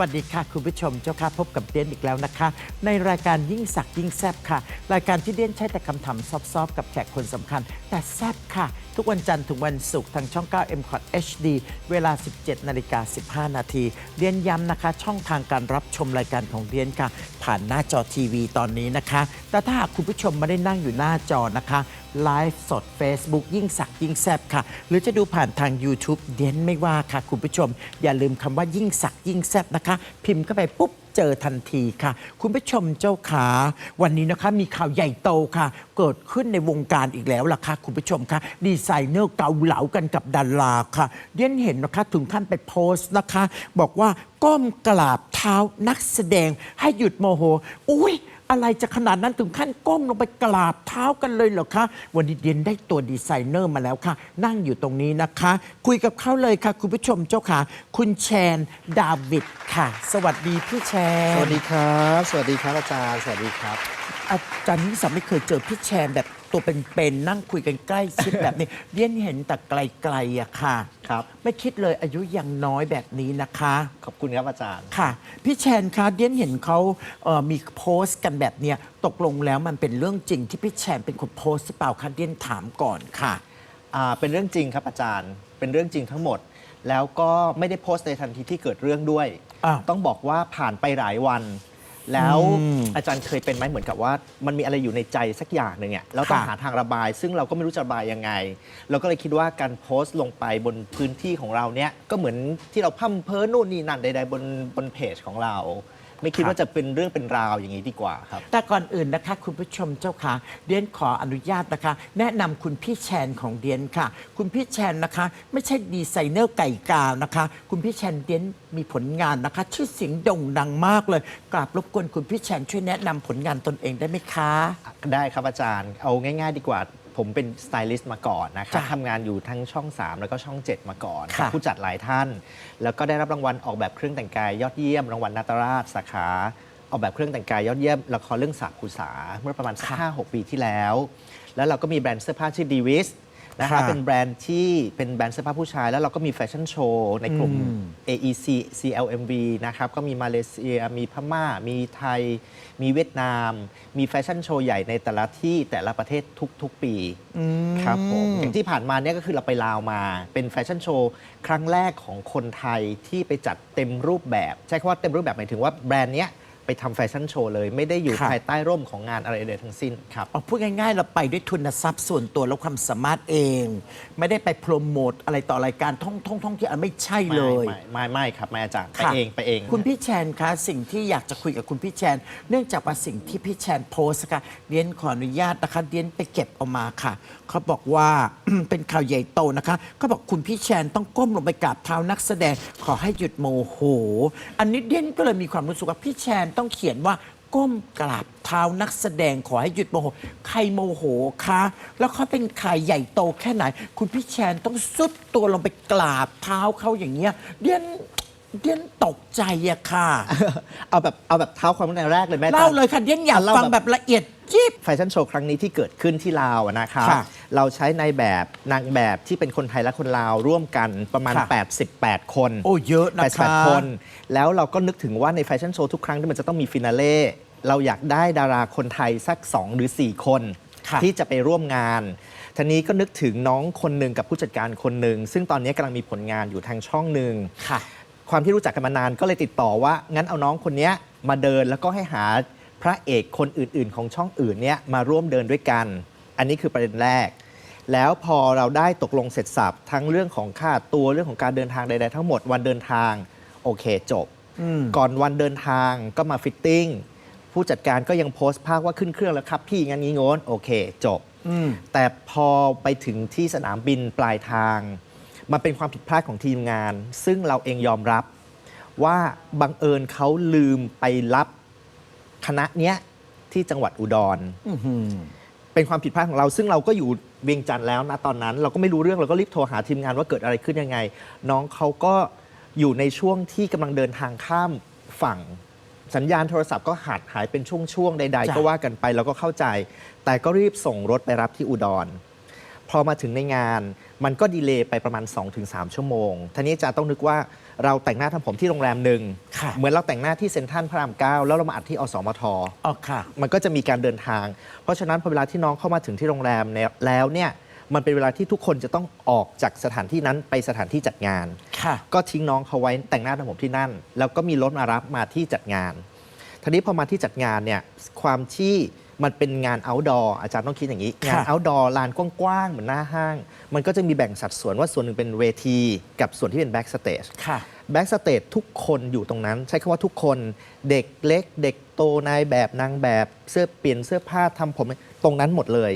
วัสดีค่ะ คุณผู้ชมเจ้าค่ะพบกับเดียนอีกแล้วนะคะ ในรายการยิ่งสักยิ่งแซบค่ะ รายการที่เดียนใช้แต่คำถามซอฟๆกับแขกคนสำคัญ แต่แซบค่ะ ทุกวันจันทร์ถึงวันศุกร์ทางช่อง 9 m c o t HD เวลา 17นาฬิกา15 นาทีเดียนย้ำนะคะ ช่องทางการรับชมรายการของเดียนค่ะ ผ่านหน้าจอทีวีตอนนี้นะคะ แต่ถ้าหากคุณผู้ชมไม่ได้นั่งอยู่หน้าจอนะคะ ไลฟ์สด Facebook ยิ่งสักยิ่งแซบค่ะ หรือจะดูผ่านทาง YouTube เดียนไม่ว่าค่ะ คุณผู้ชม อย่าลืมคำว่ายิ่งสักยิ่งแซบนะคะ พิมพ์เข้าไปปุ๊บเจอทันทีค่ะ คุณผู้ชมเจ้าขาวันนี้นะคะมีข่าวใหญ่โตค่ะ เกิดขึ้นในวงการอีกแล้วล่ะค่ะ คุณผู้ชมค่ะ ดีไซเนอร์เกาเหลากันกับดาราค่ะเดียนเห็นนะคะถึงขั้นไปโพสต์นะคะ บอกว่าก้มกราบเท้านักแสดงให้หยุดโมโห อุ้ย อะไรจะขนาดนั้นถึงขั้นก้มลงไปกราบเท้ากันเลยเหรอคะ วันนี้เดียนได้ตัวดีไซเนอร์มาแล้วค่ะ นั่งอยู่ตรงนี้นะคะ คุยกับเขาเลยค่ะ คุณผู้ชมเจ้าค่ะ คุณแชนดาวิดค่ะ สวัสดีพี่แชนสวัสดีครับ สวัสดีครับอาจารย์ สวัสดีครับ อาจารย์นิสัมไม่เคยเจอพี่แชนแบบ ตัวเป็นๆนั่งคุยกันใกล้ชิดแบบนี้เดียนเห็นแต่ไกลๆอะค่ะ ครับ ไม่คิดเลยอายุยังน้อยแบบนี้นะคะ ขอบคุณครับอาจารย์ ค่ะ พี่แชนคะเดียนเห็นเขาเอ่อมีโพสต์กันแบบเนี้ยตกลงแล้วมันเป็นเรื่องจริงที่พี่แชนเป็นคนโพสต์หรือเปล่าคะเดียนถามก่อนค่ะ อ่าเป็นเรื่องจริงครับอาจารย์ เป็นเรื่องจริงทั้งหมด แล้วก็ไม่ได้โพสต์ในทันทีที่เกิดเรื่องด้วย อ้าว ต้องบอกว่าผ่านไปหลายวัน แล้วอืมอาจารย์เคยเป็นไหมเหมือนกับว่า มันมีอะไรอยู่ในใจสักอย่างหนึ่งเนี่ยแล้วต้องค่ะหาทางระบาย ซึ่งเราก็ไม่รู้จะระบายยังไง เราก็เลยคิดว่าการโพสต์ลงไปบนพื้นที่ของเราเนี่ยก็เหมือนที่เราพั่มเพ้อนู่นนี่นั่นใดๆบนบนเพจของเรา ไม่คิดว่าจะเป็นเรื่องเป็นราวอย่างนี้ดีกว่าครับ แต่ก่อนอื่นนะคะ คุณผู้ชมเจ้าค่ะเดียนขออนุญาตนะคะ แนะนำคุณพี่แชนของเดียนค่ะ คุณพี่แชนนะคะ ไม่ใช่ดีไซเนอร์ไก่กาวนะคะ คุณพี่แชนเดียนมีผลงานนะคะ ชื่อเสียงโด่งดังมากเลยกราบรบกวนคุณพี่แชนช่วยแนะนำผลงานตนเองได้ไหมคะ ได้ครับอาจารย์ เอาง่าย ๆ ดีกว่า ผมเป็นสไตลิสต์มาก่อนนะครับจ้ะทำงานอยู่ทั้งช่อง 3 แล้วก็ช่อง 7 มาก่อนค่ะกับผู้จัดหลายท่าน แล้วก็ได้รับรางวัลออกแบบเครื่องแต่งกายยอดเยี่ยม รางวัลนาตราชสาขาออกแบบเครื่องแต่งกายยอดเยี่ยมละครเรื่องสาบคูษาเมื่อประมาณสักห้าหกปีที่แล้ว แล้วเราก็มีแบรนด์เสื้อผ้าชื่อดีวิส นะครับค่ะเป็นแบรนด์ที่เป็นแบรนด์เสื้อผ้าผู้ชาย แล้วเราก็มีแฟชั่นโชว์ในกลุ่ม อืม AEC CLMV นะครับ ก็มีมาเลเซีย มีพม่า มีไทย มีเวียดนาม มีแฟชั่นโชว์ใหญ่ในแต่ละที่แต่ละประเทศทุก ๆ ปีครับผมอย่างที่ผ่านมาเนี่ยก็คือเราไปลาวมา เป็นแฟชั่นโชว์ครั้งแรกของคนไทยที่ไปจัดเต็มรูปแบบ ใช้คำว่าเต็มรูปแบบหมายถึงว่าแบรนด์เนี้ย ไปทำแฟชั่นโชว์เลย ไม่ได้อยู่ครับ ภายใต้ร่มของงานอะไรใดทั้งสิ้นครับ เอาพูดง่ายๆ เราไปด้วยทุนทรัพย์ส่วนตัวและความสามารถเอง ไม่ได้ไปโปรโมทอะไรต่อรายการท่องท่องท่องที่อันไม่ใช่เลย ไม่ไม่ไม่ครับไม่อาจารย์ไปค่ะเองไปเอง คุณพี่แชนคะสิ่งที่อยากจะคุยกับคุณพี่แชน เนื่องจากว่าสิ่งที่พี่แชนโพสต์ค่ะเดียนขออนุญาตนะคะเดียนไปเก็บเอามาค่ะ เขาบอกว่า เป็นข่าวใหญ่โตนะคะเขาบอกคุณพี่แชนต้องก้มลงไปกราบเท้านักแสดงขอให้หยุดโมโห อันนี้เดียนก็เลยมีความรู้สึกว่าพี่แชนต้องเขียนว่าก้มกราบเท้านักแสดงขอให้หยุดโมโห ใครโมโหคะ แล้วเขาเป็นใครใหญ่โตแค่ไหน คุณพี่แชนต้องซุดตัวลงไปกราบเท้าเขาอย่างเงี้ยเดียนเดียนตกใจอะค่ะ เอาแบบเอาแบบเท้าความตั้งแต่แรกเลยแม่เล่าเลยค่ะเดียนอยากเล่าฟังแบบ แบบละเอียด ยิบแฟชั่นโชว์ครั้งนี้ที่เกิดขึ้นที่ลาวอะนะครับค่ะเราใช้ในายแบบนางแบบที่เป็นคนไทยและคนลาวร่วมกันประมาณ ค่ะ 88 คนโอ้เยอะนะคะ88 คน แล้วเราก็นึกถึงว่าในแฟชั่นโชว์ทุกครั้งที่มันจะต้องมีฟินาเล่เราอยากได้ดาราคนไทยสัก 2 หรือ 4 คน ค่ะ ที่จะไปร่วมงานทีนี้ก็นึกถึงน้องคนหนึ่งกับผู้จัดการคนหนึ่งซึ่งตอนนี้กำลังมีผลงานอยู่ทางช่องหนึ่ง ค่ะ ความที่รู้จักกันมานานก็เลยติดต่อว่า งั้นเอาน้องคนเนี้ยมาเดินแล้วก็ให้หา พระเอกคนอื่น ๆ ของช่องอื่นเนี่ยมาร่วมเดินด้วยกัน อันนี้คือประเด็นแรก แล้วพอเราได้ตกลงเสร็จสับทั้งเรื่องของค่าตัวเรื่องของการเดินทางใดๆทั้งหมดวันเดินทางโอเคจบอืมก่อนวันเดินทางก็มาฟิตติ้งผู้จัดการก็ยังโพสต์ภาพว่าขึ้นเครื่องแล้วครับพี่งั้นงี้โง้นโอเคจบอืมแต่พอไปถึงที่สนามบินปลายทาง มันเป็นความผิดพลาดของทีมงาน ซึ่งเราเองยอมรับ ว่าบังเอิญเขาลืมไปรับ คณะเนี้ยที่จังหวัดอุดร อื้อหือ เป็นความผิดพลาดของเรา ซึ่งเราก็อยู่เวียงจันทร์แล้วนะตอนนั้น เราก็ไม่รู้เรื่องเราก็รีบโทรหาทีมงานว่าเกิดอะไรขึ้นยังไง น้องเขาก็อยู่ในช่วงที่กำลังเดินทางข้ามฝั่ง สัญญาณโทรศัพท์ก็ขาดหายเป็นช่วงๆใดๆก็ว่ากันไปเราก็เข้าใจ แต่ก็รีบส่งรถไปรับที่อุดร พอมาถึงในงาน มันก็ดีเลย์ไปประมาณ 2-3 ชั่วโมงทีนี้อาจารย์ต้องนึกว่า เราแต่งหน้าทำผมที่โรงแรมหนึ่งค่ะ เหมือนเราแต่งหน้าที่เซ็นทรัลพระรามเก้าแล้วเรามาอัดที่อสมท อ๋อค่ะ มันก็จะมีการเดินทาง เพราะฉะนั้นพอเวลาที่น้องเข้ามาถึงที่โรงแรมเนี่ยแล้วเนี่ย มันเป็นเวลาที่ทุกคนจะต้องออกจากสถานที่นั้นไปสถานที่จัดงาน ค่ะ ก็ทิ้งน้องเขาไว้แต่งหน้าทำผมที่นั่น แล้วก็มีรถมารับมาที่จัดงานทีนี้พอมาที่จัดงานเนี่ยความที่ มันเป็นงาน outdoor อาจารย์ต้องคิดอย่างนี้ งาน outdoor ลานกว้างๆ เหมือนหน้าห้าง มันก็จะมีแบ่งสัดส่วนว่าส่วนหนึ่งเป็นเวที กับส่วนที่เป็น backstage ค่ะ แบ็กสเตจทุกคนอยู่ตรงนั้น ใช้คำว่าทุกคนเด็กเล็ก เด็กโตนายแบบนางแบบเสื้อเปลี่ยนเสื้อผ้าทำผมตรงนั้นหมดเลย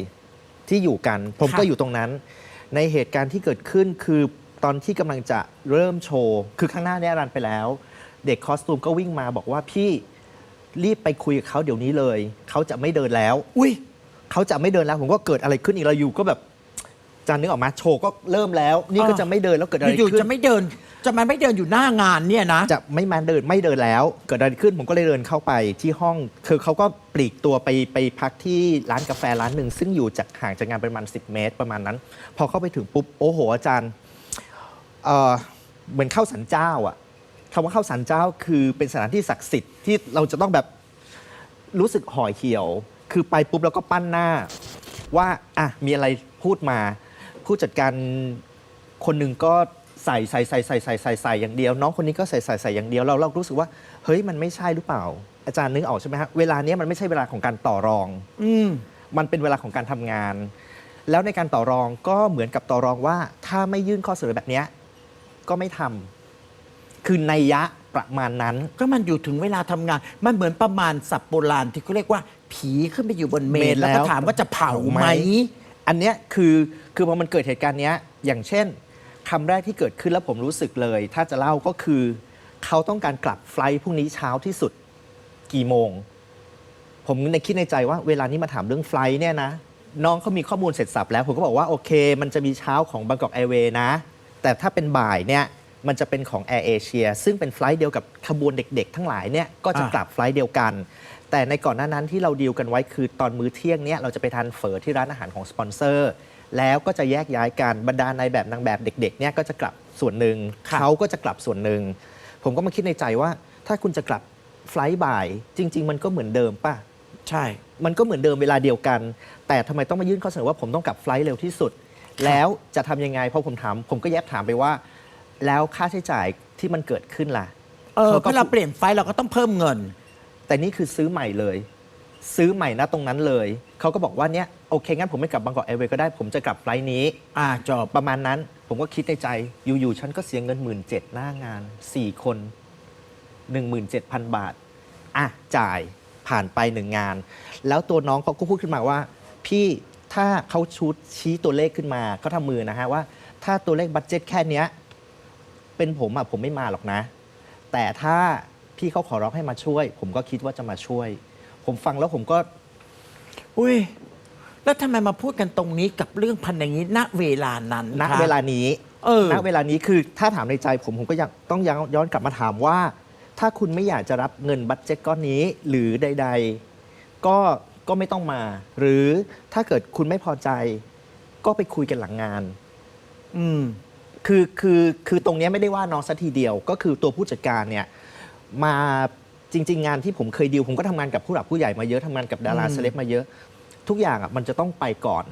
ที่อยู่กัน ผมค่ะก็อยู่ตรงนั้น ในเหตุการณ์ที่เกิดขึ้นคือตอนที่กำลังจะเริ่มโชว์คือข้างหน้าเนี่ยรันไปแล้ว เด็กคอสตูมก็วิ่งมาบอกว่าพี่ รีบไปคุยกับเขาเดี๋ยวนี้เลย เขาจะไม่เดินแล้ว อุ้ยเขาจะไม่เดินแล้ว ผมก็เกิดอะไรขึ้นอีกเราอยู่ก็แบบจานนึกออกมาโชว์ก็เริ่มแล้ว นี่ก็อ่าจะไม่เดินแล้วเกิดอะไรอยู่ขึ้ๆนจะไม่เดิน จะมาไม่เดินอยู่หน้างานเนี่ยนะ จะไม่มาเดินไม่เดินแล้ว เกิดอะไรขึ้นผมก็เลยเดินเข้าไปที่ห้องคือเขาก็ปลีกตัวไปไปพักที่ร้านกาแฟร้านหนึ่งซึ่งอยู่จากห่างจากงานประมาณ 10 เมตรประมาณนั้น พอเข้าไปถึงปุ๊บโอ้โหอาจารย์เอ่อเหมือนเข้าสันเจ้าอะ คำว่าเข้าสันเจ้าคือเป็นสถานที่ศักดิ์สิทธิ์ที่เราจะต้องแบบรู้สึกห่อเหี่ยว คือไปปุ๊บแล้วก็ปั้นหน้า ว่าอะมีอะไรพูดมา ผู้จัดการคนหนึ่งก็ใส่ใส่ใส่ใส่ใส่ใส่ใส่อย่างเดียว น้องคนนี้ก็ใส่ใส่ใส่อย่างเดียวเราเรารู้สึกว่า เฮ้ยมันไม่ใช่หรือเปล่า อาจารย์นึกออกใช่ไหมฮะเวลาเนี้ยมันไม่ใช่เวลาของการต่อรอง อืมมันเป็นเวลาของการทำงาน แล้วในการต่อรองก็เหมือนกับต่อรองว่า ถ้าไม่ยื่นข้อเสนอแบบเนี้ยก็ไม่ทำ คือนัยยะประมาณนั้น ก็มันอยู่ถึงเวลาทำงาน มันเหมือนประมาณสับโบราณที่เขาเรียกว่า ผีขึ้นไปอยู่บนเมเมนนแล้วก็แล้วถามว่าจะเผาไหม อันเนี้ยคือคือพอมันเกิดเหตุการณ์เนี้ยอย่างเช่นคำแรกที่เกิดขึ้นแล้วผมรู้สึกเลย ถ้าจะเล่าก็คือ เขาต้องการกลับไฟลท์พรุ่งนี้เช้าที่สุดกี่โมง ผมในคิดในใจว่าเวลานี้มาถามเรื่องไฟลท์เนี่ยนะ น้องเขามีข้อมูลเสร็จสับแล้ว ผมก็บอกว่าโอเค มันจะมีเช้าของบางกอกแอร์เวย์นะ แต่ถ้าเป็นบ่ายเนี่ย มันจะเป็นของ Air Asia ซึ่งเป็นไฟลท์เดียวกับขบวนเด็กๆ ทั้งหลายเนี่ยก็จะอะกลับไฟลท์เดียวกัน แต่ในก่อนหน้านั้นที่เราดีลกันไว้คือตอนมื้อเที่ยงเนี่ยเราจะไปทานเฝอที่ร้านอาหารของสปอนเซอร์แล้วก็จะแยกย้ายกันบรรดานายแบบนางแบบเด็กๆเนี่ยก็จะกลับส่วนหนึ่งครับเขาก็จะกลับส่วนหนึ่งผมก็มาคิดในใจว่า ถ้าคุณจะกลับไฟลท์บ่าย จริง ๆ มันก็เหมือนเดิมป่ะใช่ มันก็เหมือนเดิมเวลาเดียวกัน แต่ทำไมต้องมายื่นข้อเสนอว่าผมต้องกลับไฟลท์เร็วที่สุด แล้วจะทำยังไงพอผมถาม ผมก็แยบถามไปว่า แล้วค่าใช้จ่ายที่มันเกิดขึ้นล่ะ เออเขาก็ เพราะเราเปลี่ยนไฟล์เราก็ต้องเพิ่มเงิน แต่นี่คือซื้อใหม่เลย ซื้อใหม่นะตรงนั้นเลย เขาก็บอกว่าเนี่ยโอเค งั้นผมไม่กลับบางกอกแอร์เวย์ก็ได้ผมจะกลับไฟลท์นี้ อ่าจบประมาณนั้น ผมก็คิดในใจ อยู่ๆฉันก็เสียเงินหมื่นเจ็ดหน้างาน 4 คน 17,000 บาท อะ จ่ายผ่านไปหนึ่งงาน แล้วตัวน้องเขาก็พูดขึ้นมาว่า พี่ถ้าเขาชูดชี้ตัวเลขขึ้นมาเขาทำมือนะฮะว่า ถ้าตัวเลขบัตเจ็ตแค่เนี้ย เป็นผมอะผมไม่มาหรอกนะ แต่ถ้าพี่เขาขอร้องให้มาช่วย ผมก็คิดว่าจะมาช่วย ผมฟังแล้วผมก็ อุ้ยแล้วทำไมมาพูดกันตรงนี้กับเรื่องพันอย่างนี้ณเวลานั้นณคะเวลานี้เออณเวลานี้คือถ้าถามในใจผมผมก็ยังต้องย้อนย้อนกลับมาถามว่า ถ้าคุณไม่อยากจะรับเงินบัตเจ็ตก้อนนี้ หรือใด ๆ ก็ก็ไม่ต้องมา หรือถ้าเกิดคุณไม่พอใจ ก็ไปคุยกันหลังงาน อืม คือคือคือตรงเนี้ยไม่ได้ว่าน้องสัทีเดียว ก็คือตัวผู้จัดการเนี่ยมาจริง ๆ งานที่ผมเคยดีลผมก็ทำงานกับผู้หลักผู้ใหญ่มาเยอะทำงานกับดาราอืมเซเลบมาเยอะ ทุกอย่างอะมันจะต้องไปก่อน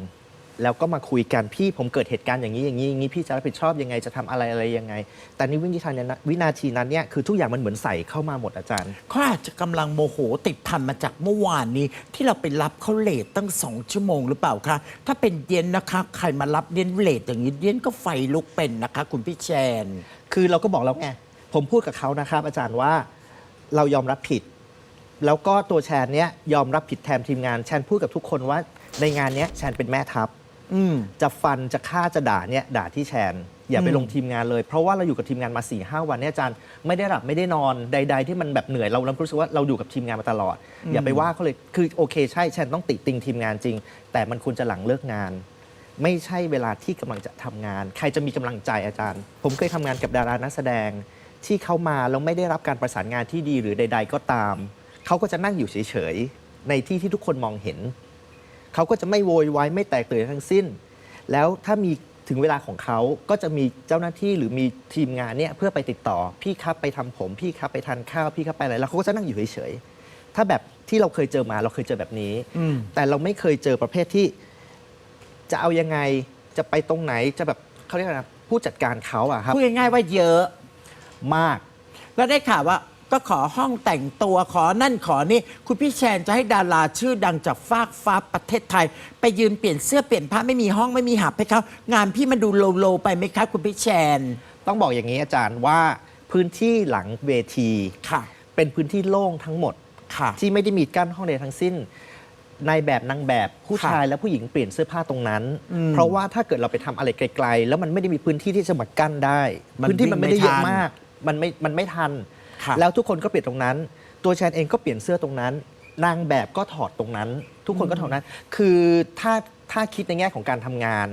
แล้วก็มาคุยกันพี่ผมเกิดเหตุการณ์อย่างนี้อย่างนี้อย่างนี้พี่จะรับผิดชอบยังไงจะทำอะไรอะไรยังไง แต่นี่วินาทีนั้นวินาทีนั้นเนี่ยคือทุกอย่างมันเหมือนใส่เข้ามาหมดอาจารย์เขาอาจจะกำลังโมโหติดพันมาจากเมื่อวานนี้ ที่เราไปรับเขาเลทตั้งสองชั่วโมงหรือเปล่าคะถ้าเป็นเย็นนะคะ ใครมารับเย็นเลทอย่างนี้เย็นก็ไฟลุกเป็นนะคะ คุณพี่แชน คือเราก็บอกแล้วไงผมพูดกับเขานะครับ อาจารย์ว่าเรายอมรับผิด แล้วก็ตัวแชนเนี้ยยอมรับผิดแทนทีมงานแชนพูดกับทุกคนว่าในงานเนี้ยแชนเป็นแม่ทัพ อืม จะฟันจะฆ่าจะด่าเนี่ยด่าที่แชน อย่าไปอืมลงทีมงานเลย เพราะว่าเราอยู่กับทีมงานมา4ี่ห้าวันเนี่ยอาจารย์ไม่ได้หลับไม่ได้นอนใด ๆ ที่มันแบบเหนื่อยเราเรารู้สึกว่าเราอยู่กับทีมงานมาตลอด อย่าไปว่าเขาเลยคือโอเคใช่ฉันต้องติติงทีมงานจริง แต่มันควรจะหลังเลิกงาน ไม่ใช่เวลาที่กำลังจะทำงาน ใครจะมีกำลังใจอาจารย์ ผมเคยทำงานกับดารานักแสดง ที่เขามาแล้วไม่ได้รับการประสานงานที่ดีหรือใด ๆ ก็ตาม เขาก็จะนั่งอยู่เฉยๆในที่ที่ทุกคนมองเห็น เขาก็จะไม่โวยวายไม่แตกตื่นทั้งสิ้น แล้วถ้ามีถึงเวลาของเขาก็จะมีเจ้าหน้าที่หรือมีทีมงานเนี่ยเพื่อไปติดต่อพี่ครับไปทำผม พี่ครับไปทานข้าวพี่ครับไปอะไรแล้วเขาก็จะนั่งอยู่เฉยๆถ้าแบบที่เราเคยเจอมาเราเคยเจอแบบนี้อืมแต่เราไม่เคยเจอประเภทที่ จะเอายังไงจะไปตรงไหนจะแบบเขาเรียกอะไรนะผู้จัดการเขาอะครับพูดง่ายๆว่าเยอะมาก แล้วได้ข่าวว่า ก็ขอห้องแต่งตัวขอนั่นขอนี่ คุณพี่แชนจะให้ดาราชื่อดังจากฟากฟ้าประเทศไทย ไปยืนเปลี่ยนเสื้อเปลี่ยนผ้าไม่มีห้องไม่มีหับให้เขางานพี่มันดูโลโลๆไปไหมคะคุณพี่แชนต้องบอกอย่างนี้อาจารย์ว่าพื้นที่หลังเวที ค่ะ เป็นพื้นที่โล่งทั้งหมด ค่ะ ที่ไม่ได้มีกั้นห้องใดทั้งสิ้นในแบบนางแบบผู้ค่ะชายและผู้หญิงเปลี่ยนเสื้อผ้าตรงนั้น อืมเพราะว่าถ้าเกิดเราไปทำอะไรไกล ๆ แล้วมันไม่ได้มีพื้นที่ที่จะมากั้นได้ มันพื้นที่มันไม่ได้เยวิ่งอะไม่ทัน มาก มันไม่ มันไม่ทันค่ะ แล้วทุกคนก็เปลี่ยนตรงนั้น ตัวแชนเองก็เปลี่ยนเสื้อตรงนั้น นางแบบก็ถอดตรงนั้น ทุกคนก็ถอดนั้น คือถ้าถ้าคิดในแง่ของการทำงาน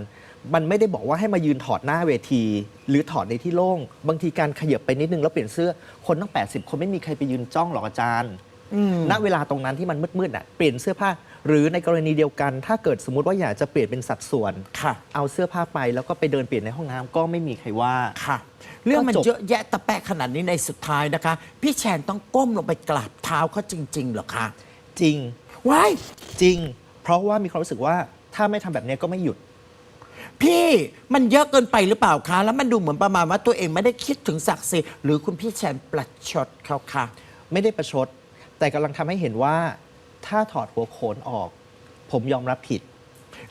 มันไม่ได้บอกว่าให้มายืนถอดหน้าเวที หรือถอดในที่โล่ง บางทีการขยับไปนิดนึงแล้วเปลี่ยนเสื้อคนตั้ง 80 คนไม่มีใครไปยืนจ้องหรอกอาจารย์อืมณเวลาตรงนั้นที่มันมืดๆอะเปลี่ยนเสื้อผ้า หรือในกรณีเดียวกัน ถ้าเกิดสมมุติว่าอยากจะเปลี่ยนเป็นสัดส่วน ค่ะ เอาเสื้อผ้าไปแล้วก็ไปเดินเปลี่ยนในห้องน้ำก็ไม่มีใครว่า ค่ะ เรื่องมันก็จบเยอะแยะตะแปะขนาดนี้ในสุดท้ายนะคะ พี่แชนต้องก้มลงไปกราบเท้าเขาจริง ๆ เหรอคะจริง ว้าย จริง เพราะว่ามีความรู้สึกว่าถ้าไม่ทำแบบนี้ก็ไม่หยุด พี่มันเยอะเกินไปหรือเปล่าคะ แล้วมันดูเหมือนประมาณว่าตัวเองไม่ได้คิดถึงศักดิ์ศรีหรือคุณพี่แชนประชดเขาค่ะ ไม่ได้ประชด แต่กำลังทำให้เห็นว่า ถ้าถอดหัวโขนออก ผมยอมรับผิด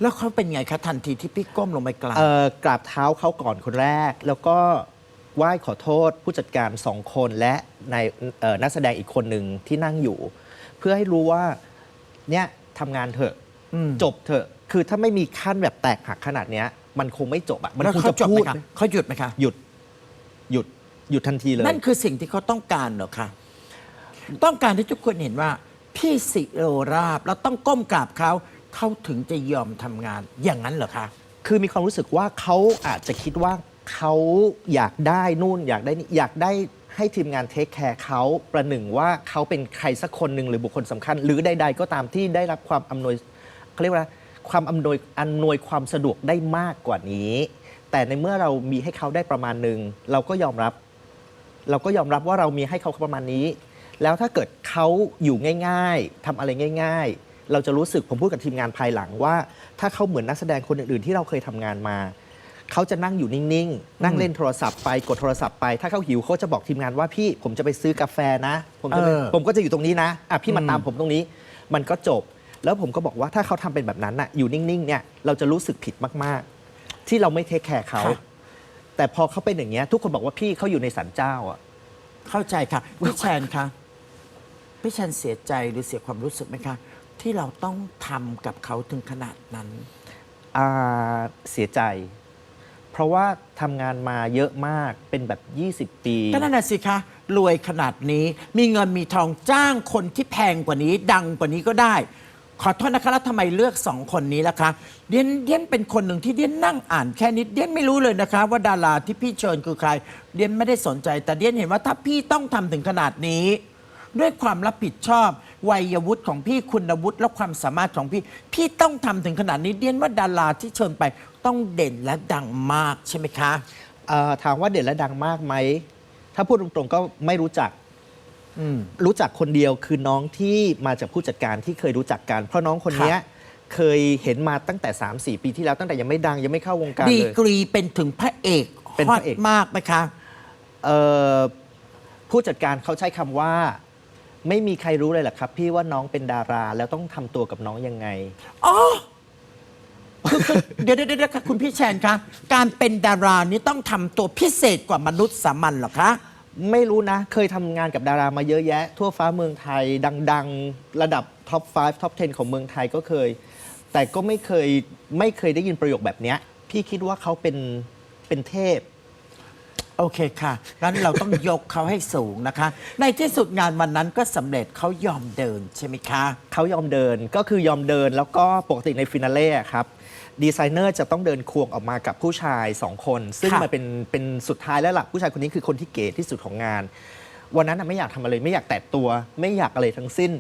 แล้วเขาเป็นไงคะทันทีที่พี่ก้มลงไปกราบเอ่อกราบเท้าเขาก่อนคนแรก แล้วก็ไหว้ขอโทษผู้จัดการสองคนและในเอ่อนักแสดงอีกคนหนึ่งที่นั่งอยู่ เพื่อให้รู้ว่าเนี่ยทำงานเถอะ อืมจบเถอะ คือถ้าไม่มีขั้นแบบแตกหักขนาดเนี้ย มันคงไม่จบอะมันแล้วคงเขาจะจบพูไหมด คะเขาหยุดไหมคะ หยุด หยุด หยุดทันทีเลย นั่นคือสิ่งที่เขาต้องการเหรอคะ ต้องการที่ทุกคนเห็นว่า พี่สิโรราบ แล้วต้องก้มกราบเขาเขาถึงจะยอมทำงานอย่างนั้นเหรอคะ คือมีความรู้สึกว่าเขาอาจจะคิดว่าเขาอยากได้นู่นอยากได้นี่อยากได้ให้ทีมงานเทคแคร์เขาประหนึ่งว่าเขาเป็นใครสักคนหนึ่งหรือบุคคลสำคัญ หรือใด ๆ ก็ตามที่ได้รับความอำนวยเขาเรียกว่าความอำนวยอำนวยความสะดวกได้มากกว่านี้ แต่ในเมื่อเรามีให้เขาได้ประมาณหนึ่งเราก็ยอมรับ เราก็ยอมรับว่าเรามีให้เขาประมาณนี้ แล้วถ้าเกิดเขาอยู่ง่าย ๆทำอะไรง่าย ๆ เราจะรู้สึกผมพูดกับทีมงานภายหลังว่า ถ้าเขาเหมือนนักแสดงคนอื่น ๆ ที่เราเคยทำงานมาเขาจะนั่งอยู่นิ่ง ๆ นั่งเล่นโทรศัพท์ไปกดโทรศัพท์ไป ถ้าเขาหิวเขาจะบอกทีมงานว่าพี่ผมจะไปซื้อกาแฟนะ ผมจะไปเออผมก็จะอยู่ตรงนี้นะอะพี่มาอืมตามผมตรงนี้ มันก็จบ แล้วผมก็บอกว่าถ้าเขาทำเป็นแบบนั้นน่ะอยู่นิ่ง ๆ เนี่ยเราจะรู้สึกผิดมาก ๆ ที่เราไม่เทคแคร์เขาค่ะแต่พอเขาเป็นอย่างเงี้ยทุกคนบอกว่าพี่เขาอยู่ในสันเจ้าอะเข้าใจค่ะพี่แชนคะ พี่แชนเสียใจหรือเสียความรู้สึกไหมคะ ที่เราต้องทำกับเขาถึงขนาดนั้น อ่าเสียใจ เพราะว่าทำงานมาเยอะมากเป็นแบบ 20 ปี ก็นั่นน่ะสิคะ รวยขนาดนี้มีเงินมีทองจ้างคนที่แพงกว่านี้ ดังกว่านี้ก็ได้ ขอโทษนะคะแล้วทำไมเลือกสองคนนี้ล่ะคะเดียนเดียนเป็นคนหนึ่งที่เดียนนั่งอ่านแค่นี้เดียนไม่รู้เลยนะคะ ว่าดาราที่พี่เชิญคือใคร เดียนไม่ได้สนใจ แต่เดียนเห็นว่าถ้าพี่ต้องทำถึงขนาดนี้ ด้วยความรับผิดชอบวัยวุฒิของพี่คุณวุฒิและความสามารถของพี่ พี่ต้องทำถึงขนาดนี้เดียนว่าดาราที่เชิญไปต้องเด่นและดังมากใช่ไหมคะ เอ่อถามว่าเด่นและดังมากไหม ถ้าพูดตรงๆก็ไม่รู้จัก อืม รู้จักคนเดียวคือน้องที่มาจากผู้จัดการที่เคยรู้จักกัน เพราะน้องคนเนี้ยเคยเห็นมาตั้งแต่ 3-4 ปีที่แล้วตั้งแต่ยังไม่ดังยังไม่เข้าวงการดีเลย กรีเป็นถึงพระเอกเป็นฮอพตระเอกมากไหมคะ เอ่อผู้จัดการเขาใช้คำว่า ไม่มีใครรู้เลยเหรอครับ พี่ว่าน้องเป็นดาราแล้วต้องทำตัวกับน้องยังไง อ๋อคือคือเดี๋ยวเดี๋ยวเดี๋ยวค่ะคุณพี่แชนคะการเป็นดารานี้ต้องทำตัวพิเศษกว่ามนุษย์สามัญเหรอคะ ไม่รู้นะ เคยทำงานกับดารามาเยอะแยะ ทั่วฟ้าเมืองไทยดัง ๆ ระดับท็อป 5 ท็อป 10 ของเมืองไทยก็เคย แต่ก็ไม่เคยไม่เคยได้ยินประโยคแบบเนี้ย พี่คิดว่าเขาเป็นเป็นเทพ โอเคค่ะ งั้นเราต้องยกเขาให้สูงนะคะ ในที่สุดงานวันนั้นก็สำเร็จเขายอมเดินใช่ไหมคะ เขายอมเดินก็คือยอมเดินแล้วก็ปกติในฟินาเล่อะครับดีไซเนอร์จะต้องเดินควงออกมากับผู้ชายสองคน ซึ่งค่ะ มันเป็นเป็นสุดท้ายแล้วล่ะผู้ชายคนนี้คือคนที่เก๋ที่สุดของงาน วันนั้นน่ะไม่อยากทำอะไรไม่อยากแตะตัว ไม่อยากอะไรทั้งสิ้น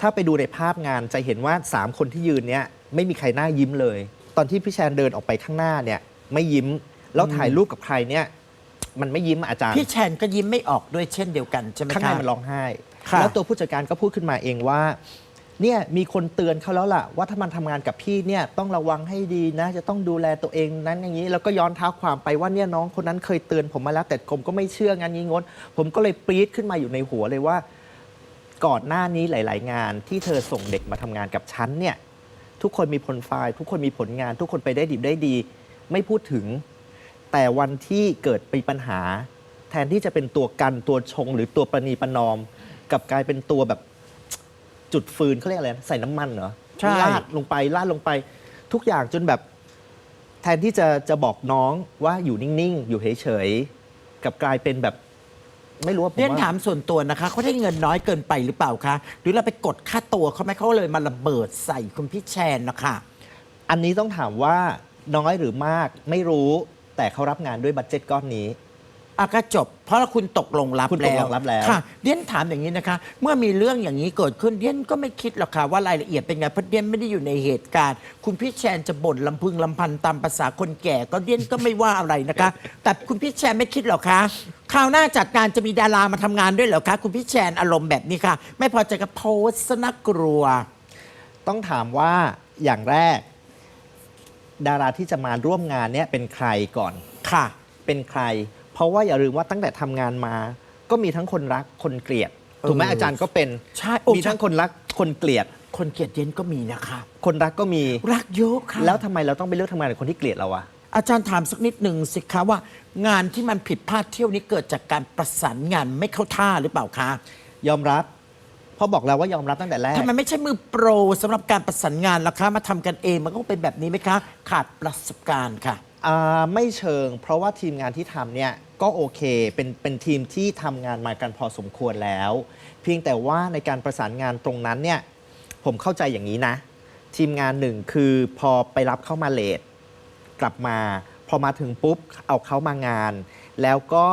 ถ้าไปดูในภาพงานจะเห็นว่า 3 คนที่ยืนเนี้ยไม่มีใครหน้ายิ้มเลย ตอนที่พี่แชนเดินออกไปข้างหน้าเนี่ยไม่ยิ้ม แล้วถ่ายรูปกับใครเนี่ย มันไม่ยิ้มอะอาจารย์พี่แชนก็ยิ้มไม่ออกด้วยเช่นเดียวกันใช่ไหมคะ ข้างในมันร้องไห้ ค่ะ แล้วตัวผู้จัดการก็พูดขึ้นมาเองว่าเนี่ยมีคนเตือนเขาแล้วล่ะ ว่าถ้ามันทำงานกับพี่เนี่ยต้องระวังให้ดีนะ จะต้องดูแลตัวเองนั้นอย่างนี้ แล้วก็ย้อนเท้าความไปว่าเนี่ยน้องคนนั้นเคยเตือนผมมาแล้วแต่ผมก็ไม่เชื่องานนี้งดผมก็เลยปรี๊ดขึ้นมาอยู่ในหัวเลยว่า ก่อนหน้านี้หลาย ๆ งานที่เธอส่งเด็กมาทำงานกับฉันเนี่ย ทุกคนมีผลไฟล์ ทุกคนมีผลงาน ทุกคนไปได้ดีได้ดี ไม่พูดถึง แต่วันที่เกิดมีปัญหา แทนที่จะเป็นตัวกันตัวชง หรือตัวประนีประนอมกลับกลายเป็นตัวแบบจุดฟืนเขาเรียกอะไรนะใส่น้ำมันเหรอใช่ ลาดลงไปลาดลงไป ทุกอย่างจนแบบ แทนที่จะจะบอกน้องว่าอยู่นิ่งๆ อยู่เฉยๆกลับกลายเป็นแบบ ไม่รู้ว่าผมเรียนว่าถามส่วนตัวนะคะเขาได้เงินน้อยเกินไปหรือเปล่าคะหรือเราไปกดค่าตัวเขาไหมเขาเลยมาระเบิดใส่คุณพี่แชนนะคะ อันนี้ต้องถามว่าน้อยหรือมากไม่รู้ แต่เขารับงานด้วยบัตเจ็ตก้อนนี้ อะก็จบ เพราะคุณตกลงรับคุณตกลงรับแล้ว ค่ะเดียนถามอย่างนี้นะคะ เมื่อมีเรื่องอย่างนี้เกิดขึ้นเดียนก็ไม่คิดหรอกค่ะว่ารายละเอียดเป็นไงเพราะเดียนไม่ได้อยู่ในเหตุการณ์ คุณพี่แชนจะบ่นลำพึงลำพันตามภาษาคนแก่ก็เดียนก็ไม่ว่าอะไรนะคะ แต่คุณพี่แชนไม่คิดหรอกคะคราวหน้าจัดการจะมีดารามาทำงานด้วยเหรอคะคุณพี่แชนอารมณ์แบบนี้ค่ะ ไม่พอใจก็โพสต์ซะนักกลัว ต้องถามว่าอย่างแรก ดาราที่จะมาร่วมงานเนี่ยเป็นใครก่อน ค่ะ เป็นใคร เพราะว่าอย่าลืมว่าตั้งแต่ทำงานมา ก็มีทั้งคนรักคนเกลียด ถูกไหมเออออาจารย์ก็เป็นใช่โอ้มีทั้งคนรักคนเกลียด คนเกลียดเดียนก็มีนะคะ คนรักก็มี รักเยอะค่ะแล้วทำไมเราต้องไปเลือกทำงานกับคนที่เกลียดเราอะ อาจารย์ถามสักนิดหนึ่งสิคะว่า งานที่มันผิดพลาดเที่ยวนี้เกิดจากการประสานงานไม่เข้าท่าหรือเปล่าคะ ยอมรับ เพราะบอกแล้วว่ายอมรับตั้งแต่แรก ทำไมไม่ใช่มือโปรสำหรับการประสานงานล่ะคะ มาทำกันเองมันก็เป็นแบบนี้ไหมคะ ขาดประสบการณ์ค่ะ อ่าไม่เชิง เพราะว่าทีมงานที่ทำเนี่ยก็โอเคเป็นเป็นทีมที่ทำงานมากันพอสมควรแล้ว เพียงแต่ว่าในการประสานงานตรงนั้นเนี่ยผมเข้าใจอย่างนี้นะ ทีมงานหนึ่งคือพอไปรับเข้ามาเลทกลับมา พอมาถึงปุ๊บเอาเขามางาน แล้วก็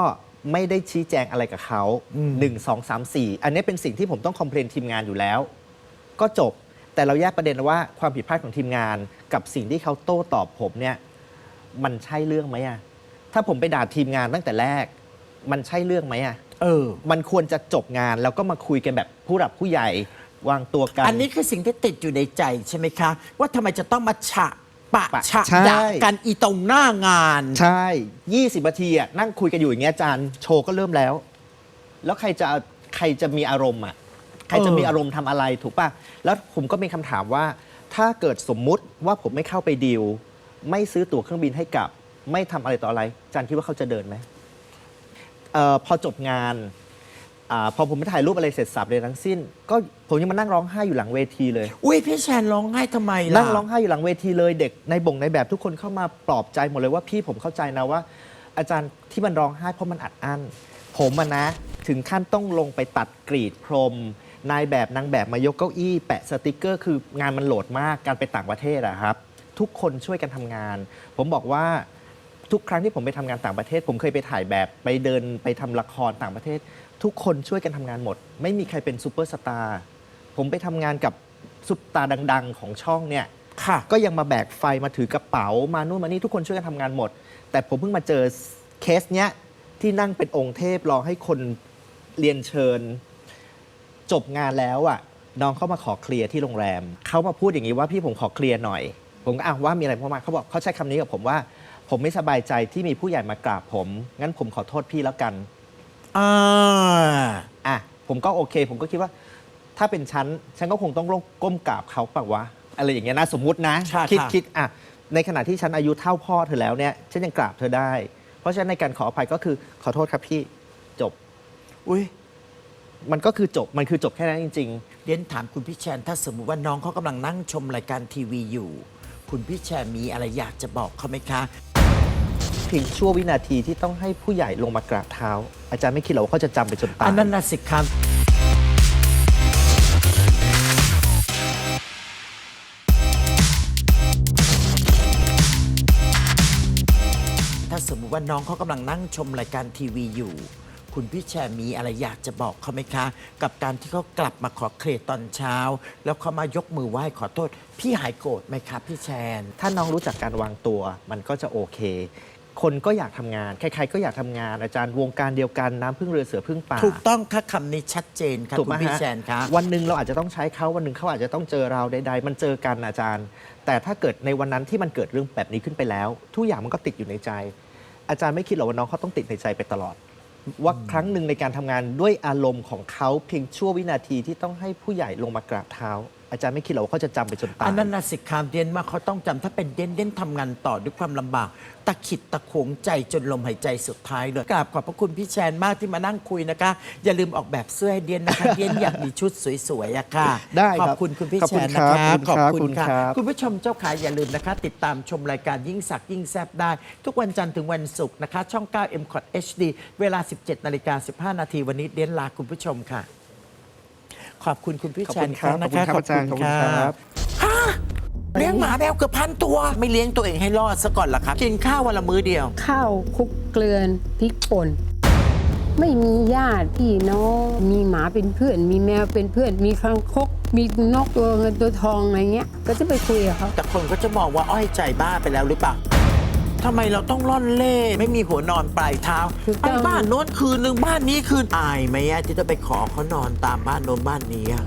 ไม่ได้ชี้แจงอะไรกับเขาอืมหนึ่งสองสามสี่อันนี้เป็นสิ่งที่ผมต้องคอมเพลนทีมงานอยู่แล้ว ก็จบแต่เราแยกประเด็นว่าความผิดพลาดของทีมงานกับสิ่งที่เขาโต้ตอบผมเนี่ยมันใช่เรื่องไหมอะถ้าผมไปด่าทีมงานตั้งแต่แรก มันใช่เรื่องไหมอะเออ มันควรจะจบงานแล้วก็มาคุยกันแบบผู้หลักผู้ใหญ่วางตัวกัน อันนี้คือสิ่งที่ติดอยู่ในใจใช่ไหมคะ ว่าทำไมจะต้องมาฉะ ปะปะฉะใช่ด่ากันอีตรงหน้างาน ใช่ 20นาทีอะนั่งคุยกันอยู่อย่างเงี้ยอาจารย์โชว์ก็เริ่มแล้ว แล้วใครจะใครจะมีอารมณ์อะใครจะเออมีอารมณ์ทำอะไรถูกป่ะ แล้วผมก็มีคำถามว่า ถ้าเกิดสมมุติว่าผมไม่เข้าไปดีล ไม่ซื้อตั๋วเครื่องบินให้กับ ไม่ทำอะไรต่ออะไรอาจารย์คิดว่าเขาจะเดินไหมเออพอจบงาน อาพอผมไปถ่ายรูปอะไรเสร็จสับเลยทั้งสิ้น ก็ผมยังมานั่งร้องไห้อยู่หลังเวทีเลย อุ้ยพี่แชนร้องไห้ทำไมล่ะ นั่งร้องไห้อยู่หลังเวทีเลยเด็กในบ่งในแบบทุกคนเข้ามาปลอบใจหมดเลยว่าพี่ผมเข้าใจนะว่า อาจารย์ที่มันร้องไห้เพราะมันอัดอั้น ผมอะนะ ถึงขั้นต้องลงไปตัดกรีดพรม นายแบบนางแบบมายกเก้าอี้ แปะสติกเกอร์คืองานมันโหลดมากการไปต่างประเทศอะครับ ทุกคนช่วยกันทำงาน ผมบอกว่า ทุกครั้งที่ผมไปทำงานต่างประเทศ ผมเคยไปถ่ายแบบไปเดินไปทำละครต่างประเทศ ทุกคนช่วยกันทำงานหมด ไม่มีใครเป็นซูเปอร์สตาร์ผมไปทำงานกับซุปตาดัง ๆ ของช่องเนี่ยค่ะ ก็ยังมาแบกไฟมาถือกระเป๋ามานู่นมานี่ทุกคนช่วยกันทำงานหมด แต่ผมเพิ่งมาเจอเคสเนี้ยที่นั่งเป็นองค์เทพรอให้คนเรียนเชิญ จบงานแล้วอะน้องเข้ามาขอเคลียร์ที่โรงแรม เขามาพูดอย่างนี้ว่าพี่ผมขอเคลียร์หน่อย ผมก็อ้าวว่ามีอะไรพ่อมาเขาบอกเขาใช้คำนี้กับผมว่า ผมไม่สบายใจที่มีผู้ใหญ่มากราบผม งั้นผมขอโทษพี่แล้วกัน อ่าอะผมก็โอเค ผมก็คิดว่า ถ้าเป็นฉันฉันก็คงต้องก้มกราบเขาเปล่าวะอะไรอย่างเงี้ยนะสมมุตินะ ใช่คิดค่ะ คิดอะในขณะที่ฉันอายุเท่าพ่อเธอแล้วเนี่ยฉันยังกราบเธอได้ เพราะฉะนั้นในการขออภัยก็คือขอโทษครับพี่จบ อุ้ยมันก็คือจบมันคือจบแค่นั้นจริง เรียนถามคุณพี่แชนถ้าสมมุติว่าน้องเขากำลังนั่งชมรายการทีวีอยู่ คุณพี่แชนมีอะไรอยากจะบอกเขาไหมคะ เพียงชั่ววินาทีที่ต้องให้ผู้ใหญ่ลงมากราบเท้า อาจารย์ไม่คิดหรอกว่าเขาจะจำไปจนตายอันนั้นนะสิครับถ้าสมมติว่าน้องเขากำลังนั่งชมรายการทีวีอยู่ คุณพี่แชร์มีอะไรอยากจะบอกเขาไหมคะ กับการที่เขากลับมาขอเคลียร์ตอนเช้า แล้วเขามายกมือไหว้ขอโทษ พี่หายโกรธไหมครับพี่แชนถ้าน้องรู้จักการวางตัว มันก็จะโอเค คนก็อยากทำงาน ใครๆก็อยากทำงานอาจารย์วงการเดียวกันน้ำพึ่งเรือเสือพึ่งป่า ถูกต้องค่ะคำนี้ชัดเจนค่ะถูกคุไหมณพี่ฮะแชนครับ วันหนึ่งเราอาจจะต้องใช้เขาวันหนึ่งเขาอาจจะต้องเจอเราใดๆ มันเจอกันอาจารย์ แต่ถ้าเกิดในวันนั้นที่มันเกิดเรื่องแบบนี้ขึ้นไปแล้ว ทุกอย่างมันก็ติดอยู่ในใจ อาจารย์ไม่คิดหรอกว่าน้องเขาต้องติดในใจไปตลอด ว่าครั้งหนึ่งในการทำงานด้วยอารมณ์ของเขาเพียงชั่ววินาทีที่ต้องให้ผู้ใหญ่ลงมากราบเท้า อาจารย์ไม่คิดหรอกว่าเขาจะจำไปจนตายอันนั้นนะสิคามเดียนมาเขาต้องจำถ้าเป็นเด่นเด่นทำงานต่อด้วยความลำบาก ตะขิดตะโขงใจจนลมหายใจสุดท้ายเลยกราบขอบพระคุณพี่แชนมากที่มานั่งคุยนะคะ อย่าลืมออกแบบเสื้อให้เดียนนะคะ เดียนอยากมีชุดสวยๆอะค่ะได้ขคอรับบคุณคุณพี่ขอบแชคุณนนะคะครับขอบคุณขอบคุณค่ะครับ คุณผู้ชมเจ้าขาอย่าลืมนะคะ ติดตามชมรายการยิ่งสักยิ่งแซบได้ ทุกวันจันทร์ถึงวันศุกร์นะคะ ช่อง 9 m c o t HD เวลา 17นาฬิกา15 นาทีวันนี้เดียนลาคุณผู้ชมค่ะ ขอบคุณคุณพี่ขอบแชคุนณครับนะขอบคุณคะครับอาจารย์ขอบคุณครับฮะเลี้ยงหมาแมวเกือบพันตัว ไม่เลี้ยงตัวเองให้รอดซะก่อนล่ะครับ กินข้าววันละมื้อเดียว ข้าวคลุกเกลือนพริกป่นไม่มีญาติพี่น้องมีหมาเป็นเพื่อน มีแมวเป็นเพื่อน มีคางคก มีนกตัวเงินตัวทองอะไรเงี้ย ก็จะไปคุยกับเขาแต่คนก็จะมองว่าอ้อยใจบ้าไปแล้วหรือเปล่า ทำไมเราต้องล่อนเล่ไม่มีหัวนอนปลายเท้าถูกไปต้อง บ้านโน้นคืนหนึ่งบ้านนี้คืนอายไหมอะที่จะไปขอเขานอนตามบ้านโน้นบ้านนี้อะ